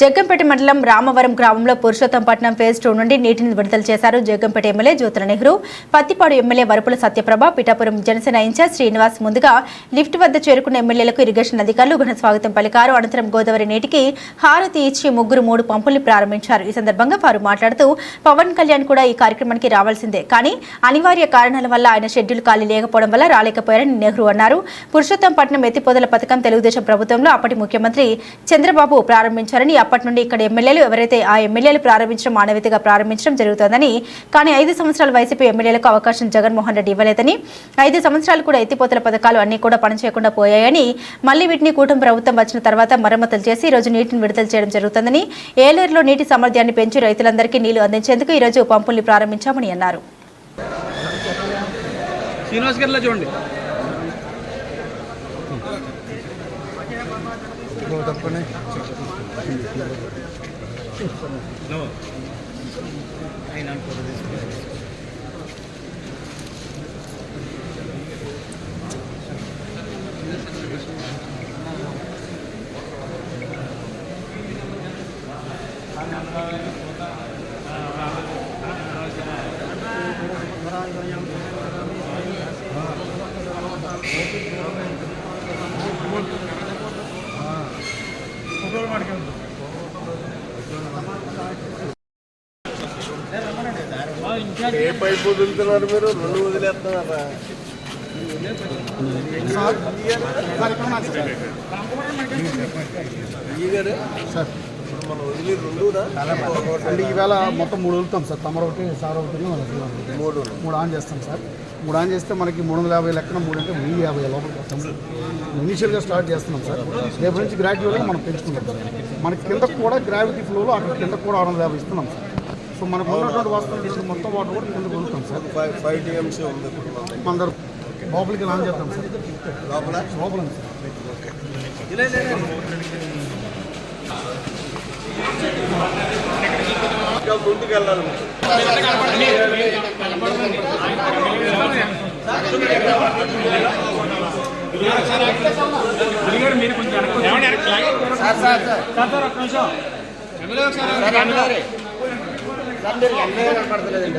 జగ్గంపేట మండలం రామవరం గ్రామంలో Purushothampatnam phase two నుండి నీటిని విడుదల చేశారు Jaggampeta MLA Jyothula Nehru Pathipadu MLA Varupula Satyaprabha Pithapuram Janasena in charge Srinivas ముందుగా లిఫ్ట్ వద్ద చేరుకున్న ఎమ్మెల్యేలకు ఇరిగేషన్ అధికారులు ఘన స్వాగతం పలికారు. అనంతరం గోదావరి నీటికి హారతి ఇచ్చి ముగ్గురు మూడు పంపుల్ని ప్రారంభించారు. ఈ సందర్భంగా వారు మాట్లాడుతూ పవన్ కళ్యాణ్ కూడా ఈ కార్యక్రమానికి రావాల్సిందే. కానీ అనివార్య కారణాల వల్ల ఆయన షెడ్యూల్ ఖాళీ లేకపోవడం వల్ల రాలేకపోయారని నెహ్రూ అన్నారు. పురుషోత్తంపట్నం ఎత్తిపోదల పథకం తెలుగుదేశం ప్రభుత్వంలో అప్పటి ముఖ్యమంత్రి చంద్రబాబు ప్రారంభించారని అప్పటి నుండి ఇక్కడ ఎమ్మెల్యేలు ఎవరైతే ఆ ఎమ్మెల్యేలు ప్రారంభించడం మానవీయతగా ప్రారంభించడం జరుగుతోందని కానీ ఐదు సంవత్సరాల వైసీపీ ఎమ్మెల్యేలకు అవకాశం జగన్మోహన్ రెడ్డి ఇవ్వలేదని ఐదు సంవత్సరాలు కూడా ఎత్తిపోతల పథకాలు అన్ని కూడా పనిచేయకుండా పోయాయని మళ్ళీ వీటిని కూటమి ప్రభుత్వం వచ్చిన తర్వాత మరమ్మతులు చేసి ఈ రోజు నీటిని విడుదల చేయడం జరుగుతుందని ఏలేరులో నీటి సామర్థ్యాన్ని పెంచి రైతులందరికీ నీళ్ళు అందించేందుకు ఈ రోజు పంపుల్ని ప్రారంభించామని అన్నారు. శ్రీనివాస్ గారిలో చూడండి. No. I not for this. I'm not a pipe వదులుతున్నారు మీరు రెండు వదిలేస్తున్నారా అంటే ఈవేళ మొత్తం మూడు వదులుతాం సార్. తమరు ఒకటి సార్ ఒకటి మన సార్ ఒకటి. మూడు. మూడు ఆన్ చేస్తాం సార్. మూడు ఆన్ చేస్తే మనకి మూడు వందల యాభై లెక్కన మూడు అంటే వెయ్యి యాభై లోపలికి వస్తాం ఇనీషియల్గా స్టార్ట్ చేస్తున్నాం సార్. రేపు నుంచి గ్రాడ్యువల్గా మనం పెంచుకుంటాం సార్. మనకి కింద కూడా గ్రావిటీ ఫ్లోలో అక్కడ కింద కూడా ఆరు వందల యాభై ఇస్తున్నాం సార్. సో మనకు ఉన్నటువంటి వస్తువులు మొత్తం వాటర్ కూడా కింద వదులుతాం సార్. ఫైవ్ ఫైవ్ టీఎంసీ ఉంది. మన లోపలికి ఆన్ చేద్దాం సార్. లోపల? లోపల ఉంది సార్. ఇంకా ముందుకు వెళ్ళాలి తీసండి కనపడతలేదండి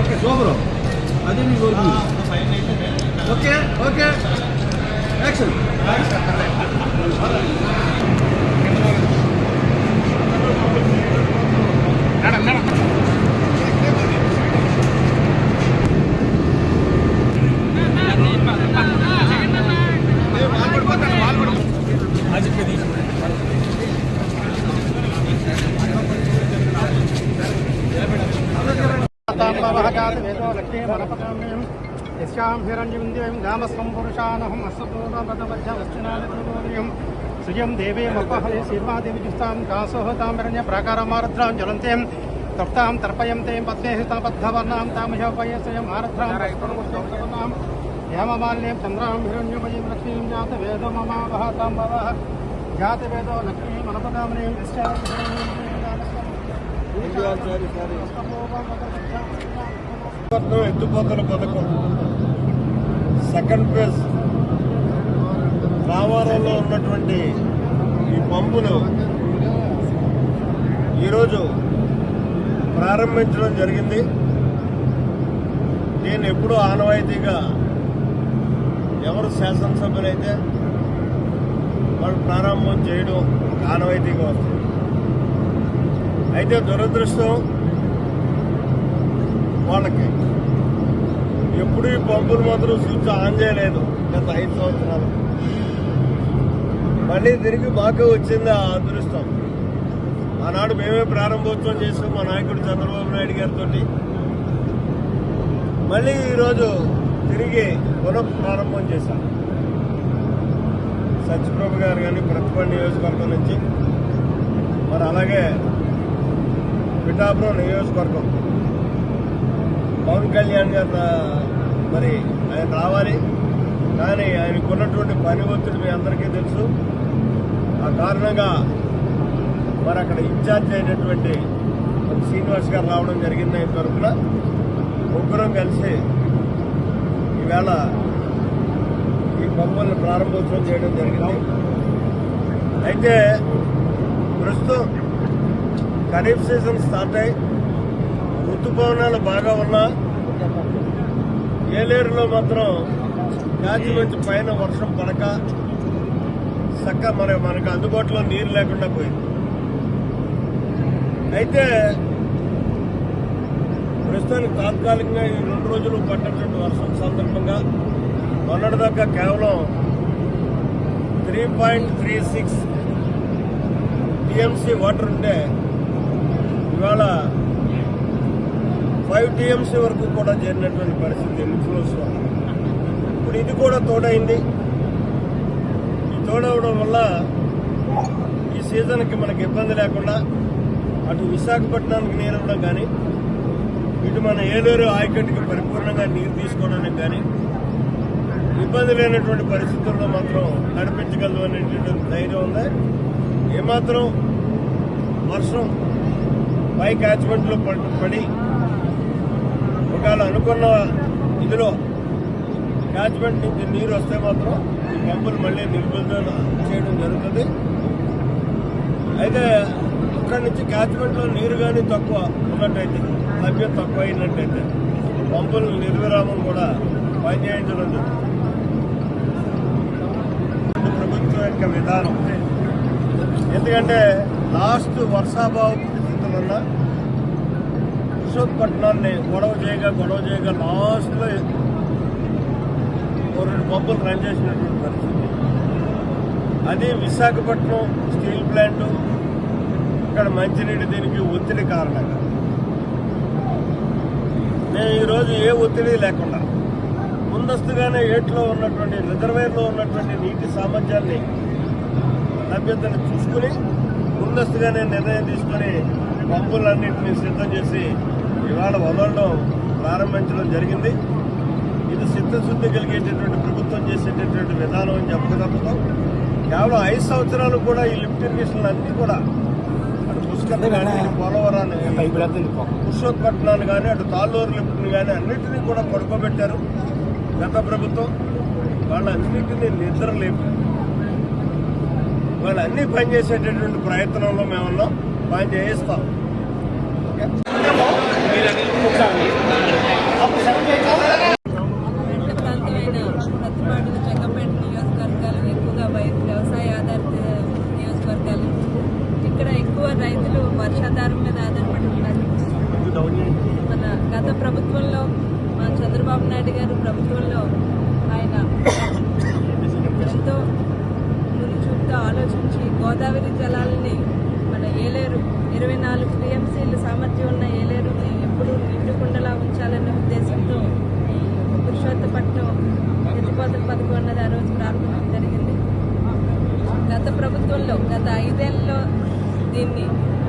ఓకే సూపర్ అదే నీ కోరుకు ఓకే ఓకే యాక్షన్ నమస్తే మనపదామ్యం యస్యాం హిరణ్యం దేవం దామస్వం పురుషానహం అస్వపూర్వపదమధ్యవస్థినాలయం శ్రియం దేవేమపహలే శిర్వాదేవి జుస్తాం కాసోహతామిరణ్య ప్రాకారమారుద్రాం జలంతేం. తప్తాం తర్పయం తేం పద్మేహితాబద్ధవర్ణాం తామయోపయస్యం ఆరుద్రాం హేమమాల్యం చంద్రాం హిరణ్యమయీం లక్ష్మీం జాత వేదో మమావహ తాం భవ జాత వేదో లక్ష్మీ మనపదామనీం యస్యాం హిరణ్యం దేవం దామస్వం పురుషానహం అస్వపూర్వపదమధ్యవస్థినాలయం పట్నం ఎత్తుపోతల పథకం సెకండ్ ఫేజ్. రావారంలో ఉన్నటువంటి ఈ పంపును ఈరోజు ప్రారంభించడం జరిగింది. నేను ఎప్పుడూ ఆనవాయితీగా ఎవరు శాసనసభ్యులైతే వాళ్ళు ప్రారంభం చేయడం ఆనవాయితీగా వస్తుంది. అయితే దురదృష్టం వాళ్ళకి. ఎప్పుడు ఈ పంపులు మాత్రం స్విచ్ ఆన్ చేయలేదు గత ఐదు సంవత్సరాలు. మళ్ళీ తిరిగి మాకే వచ్చింది ఆ అదృష్టం. ఆనాడు మేమే ప్రారంభోత్సవం చేసాం మా నాయకుడు చంద్రబాబు నాయుడు గారితో మళ్ళీ ఈరోజు తిరిగి పునః ప్రారంభం చేశాం. సత్యప్రభు గారు కానీ ప్రతిభ నియోజకవర్గం నుంచి. మరి అలాగే పిఠాపురం నియోజకవర్గం. పవన్ కళ్యాణ్ గారు మరి ఆయన రావాలి. కానీ ఆయనకు ఉన్నటువంటి పని ఒత్తిడి మీ అందరికీ తెలుసు. ఆ కారణంగా మరి అక్కడ ఇన్ఛార్జ్ అయినటువంటి శ్రీనివాస్ గారు రావడం జరిగింది ఆయన తరఫున ముగ్గురం కలిసి ఈవేళ ఈ పంపుల్ని ప్రారంభోత్సవం చేయడం జరిగింది. అయితే ప్రస్తుతం ఖరీఫ్ సీజన్ స్టార్ట్ అయ్యి ఋతుపవనాలు బాగా ఉన్నా ఏలేరులో మాత్రం గాజు మంచి పైన వర్షం పడక చక్క మన మనకు అందుబాటులో నీరు లేకుండా పోయింది. అయితే ప్రస్తుతానికి తాత్కాలికంగా ఈ రెండు రోజులు పట్టినటువంటి వర్షం సందర్భంగా మొన్నటిదాకా కేవలం three point three six TMC water ఉంటే ఇవాళ ఫైవ్ టీఎంసీ వరకు కూడా చేరినటువంటి పరిస్థితి ఇన్ఫ్లోస్ వల్ల ఇప్పుడు ఇది కూడా తోడైంది. ఈ తోడవడం వల్ల ఈ సీజన్కి మనకి ఇబ్బంది లేకుండా అటు విశాఖపట్నానికి నీరు ఇవ్వడం కానీ ఇటు మన ఏలూరు ఆయకట్టుకి పరిపూర్ణంగా నీరు తీసుకోవడానికి కానీ ఇబ్బంది లేనటువంటి పరిస్థితుల్లో మాత్రం నడిపించగలదు అనేటువంటి ధైర్యం ఉంది. ఏమాత్రం వర్షం పై క్యాచ్మెంట్లో పడి ఒకవేళ అనుకున్న ఇదిలో క్యాచ్మెంట్ నుంచి నీరు వస్తే మాత్రం ఈ పంపులు మళ్ళీ నిలుపుదల చేయడం జరుగుతుంది. అయితే అక్కడి నుంచి క్యాచ్మెంట్లో నీరు కానీ తక్కువ ఉన్నట్టయితే లభ్యత తక్కువ అయినట్టయితే పంపులు నిర్విరామం కూడా పనిచేయించడం జరుగుతుంది. ప్రభుత్వం యొక్క విధానం. ఎందుకంటే లాస్ట్ వర్షాభావ పరిస్థితులున్న గొడవ చేయగా గొడవ చేయగా లాస్ట్లో ఓ రెండు పంపులు రన్ చేసినటువంటి పరిస్థితి. అది విశాఖపట్నం స్టీల్ ప్లాంట్ ఇక్కడ మంచినీటి దీనికి ఒత్తిడి కారణంగా. మేము ఈరోజు ఏ ఒత్తిడి లేకుండా ముందస్తుగానే ఏట్లో ఉన్నటువంటి రిజర్వేర్లో ఉన్నటువంటి నీటి సామర్థ్యాన్ని లభ్యతను చూసుకుని ముందస్తుగానే నిర్ణయం తీసుకుని పంపులన్నింటినీ సిద్ధం చేసి ఇవాళ వదలడం ప్రారంభించడం జరిగింది. ఇది చిత్తశుద్ధి కలిగేటటువంటి ప్రభుత్వం చేసేటటువంటి విధానం అని చెప్పక కేవలం ఐదు సంవత్సరాలు కూడా ఈ లిఫ్ట్ ఇరిగేషన్లు అన్నీ కూడా అటు పుష్కర్ కానీ పోలవరాన్ని పురుషోత్పట్నాన్ని కానీ అటు తాళ్ళూరు లిఫ్ట్ని కానీ అన్నింటినీ కూడా పడుకోబెట్టారు గత ప్రభుత్వం. వాళ్ళన్నింటినీ నిద్ర లేపు వాళ్ళు అన్ని పనిచేసేటటువంటి ప్రయత్నంలో మేము పని చేయిస్తాం. వర్షాధారం మీద ఆధారపడి ఉన్నారు. మన గత ప్రభుత్వంలో మా చంద్రబాబు నాయుడు గారు ప్రభుత్వంలో ఆయన ఎంతో ముందు చూపుతో ఆలోచించి గోదావరి జలాలని మన ఏలేరు ఇరవై నాలుగు టీఎంసీలు సామర్థ్యం ఉన్న ఏలేరుని ఎప్పుడూ నిండుకుండలా ఉంచాలనే ఉద్దేశంతో ఈ పురుషోత్తపట్నం ఎత్తిపోతల పథకం అన్నది ఆ రోజు ప్రారంభం జరిగింది గత ప్రభుత్వంలో గత ఐదేళ్ళలో దీన్ని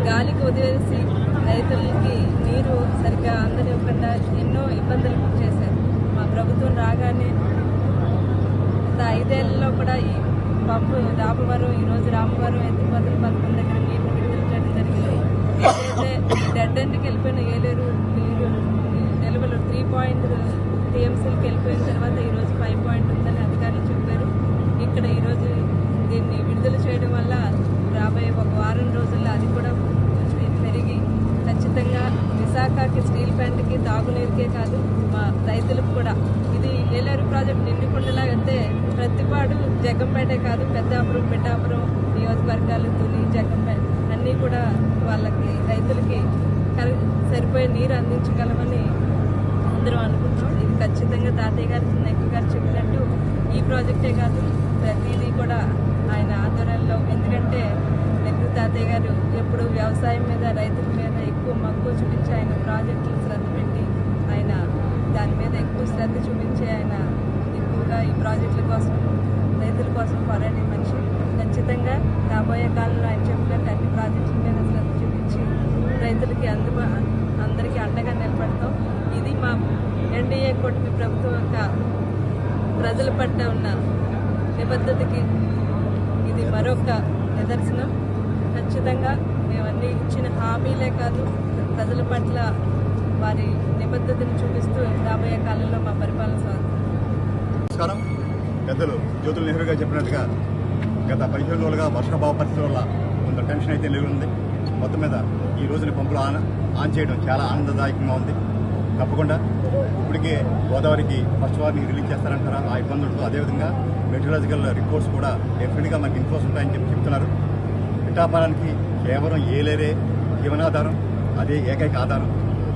గాలికి వదిలేసి రైతులకి నీరు సరిగ్గా అందనివ్వకుండా ఎన్నో ఇబ్బందులు చేశారు. మా ప్రభుత్వం రాగానే గత ఐదేళ్ళలో కూడా ఈ పంపు రామవరం ఈరోజు రామవరం ఎత్తిపోతల పథకం దగ్గర నీరు విడుదల చేయడం జరిగింది. అయితే డెడ్ ఎండ్కి వెళ్ళిపోయిన ఏలేరు నీరు నిల్వలు త్రీ పాయింట్ టీఎంసీకి వెళ్ళిపోయిన తర్వాత ఈరోజు ఫైవ్ పాయింట్ ఉందని అధికారులు చెప్పారు. ఇక్కడ ఈరోజు దీన్ని విడుదల చేయడం వల్ల రాబోయే ఒక వారం రోజుల్లో అది కూడా కొంచెం పెరిగి ఖచ్చితంగా విశాఖకి స్టీల్ ప్లాంట్కి తాగునీరుకే కాదు మా రైతులకు కూడా. ఇది ఏలేరు ప్రాజెక్ట్ నిండుకుండలా అయితే ప్రతిపాడు జగ్గంపేటే కాదు పెద్దాపురం పిఠాపురం నియోజకవర్గాలు తుని జగ్గంపేట అన్నీ కూడా వాళ్ళకి రైతులకి సరిపోయే నీరు అందించగలమని అందరం అనుకుంటాం ఇది ఖచ్చితంగా తాతయ్య గారు చిన్నయ్య గారు చెప్పినట్టు ఈ ప్రాజెక్టే కాదు ప్రతిదీ కూడా ఆయన ఆధ్వర్యంలో ఎందుకంటే నెహ్రూ తాతయ్య గారు ఎప్పుడు వ్యవసాయం మీద రైతుల మీద ఎక్కువ మక్కువ చూపించి ఆయన ప్రాజెక్టులు శ్రద్ధ పెట్టి ఆయన దాని మీద ఎక్కువ శ్రద్ధ చూపించి ఆయన ఎక్కువగా ఈ ప్రాజెక్టుల కోసం రైతుల కోసం పోరాడే మనిషి. ఖచ్చితంగా రాబోయే కాలంలో ఆయన చెప్పినట్టు అన్ని ప్రాజెక్టుల మీద శ్రద్ధ చూపించి రైతులకి అందుబా అందరికీ అండగా నిలబడతాం. ఇది మా ఎన్డీఏ కూటమి ప్రభుత్వం యొక్క ప్రజల పట్ల ఉన్న నిబద్ధతకి ఇది మరొక నిదర్శనం. ఖచ్చితంగా మేమన్నీ ఇచ్చిన హామీలే కాదు ప్రజల పట్ల వారి నిబద్ధతను చూపిస్తూ రాబోయే కాలంలో మా పరిపాలన సాగుతుంది. నమస్కారం. పెద్దలు జ్యోతుల నెహ్రూ గారు చెప్పినట్టుగా గత పదిహేను రోజులుగా వర్షాభావ పరిస్థితి వల్ల కొంత టెన్షన్ అయితే లేవుంది మొత్తం మీద ఈ రోజున పంపులు ఆన్ ఆన్ చేయడం చాలా ఆనందదాయకంగా ఉంది. తప్పకుండా ఇప్పటికే గోదావరికి ఫస్ట్ వారిని రిలీజ్ చేస్తారంటారా? ఆ ఇబ్బందులతో అదేవిధంగా మెటీరియలాజికల్ రిపోర్ట్స్ కూడా డెఫినెట్గా మనకి ఇన్ఫోస్ ఉంటాయని చెప్పి చెప్తున్నారు. పిఠాపురానికి కేవలం ఏలేరే జీవనాధారం అదే ఏకైక ఆధారం.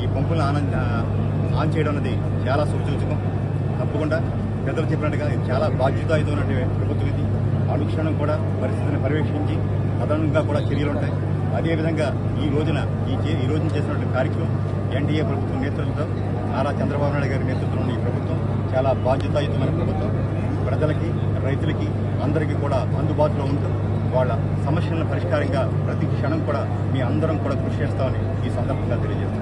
ఈ పంపులను ఆనంద ఆన్ చేయడం అనేది చాలా శుభసూచకం తప్పకుండా పెద్దలు చెప్పినట్టుగా ఇది చాలా బాధ్యతాయుతమైనటువంటి ప్రభుత్వం ఇది అనుక్షణం కూడా పరిస్థితిని పర్యవేక్షించి అదనంగా కూడా చర్యలు ఉంటాయి. అదేవిధంగా ఈ రోజున ఈ ఈ రోజున చేసినటువంటి కార్యక్రమం ఎన్డీఏ ప్రభుత్వం నేతృత్వంతో నారా చంద్రబాబు నాయుడు గారి నేతృత్వంలో ఈ ప్రభుత్వం చాలా బాధ్యతాయుతమైన ప్రభుత్వం. ప్రజలకి రైతులకి అందరికీ కూడా అందుబాటులో ఉంటూ వాళ్ళ సమస్యలను పరిష్కారంగా ప్రతి క్షణం కూడా మీ అందరం కూడా కృషి చేస్తామని ఈ సందర్భంగా తెలియజేస్తాం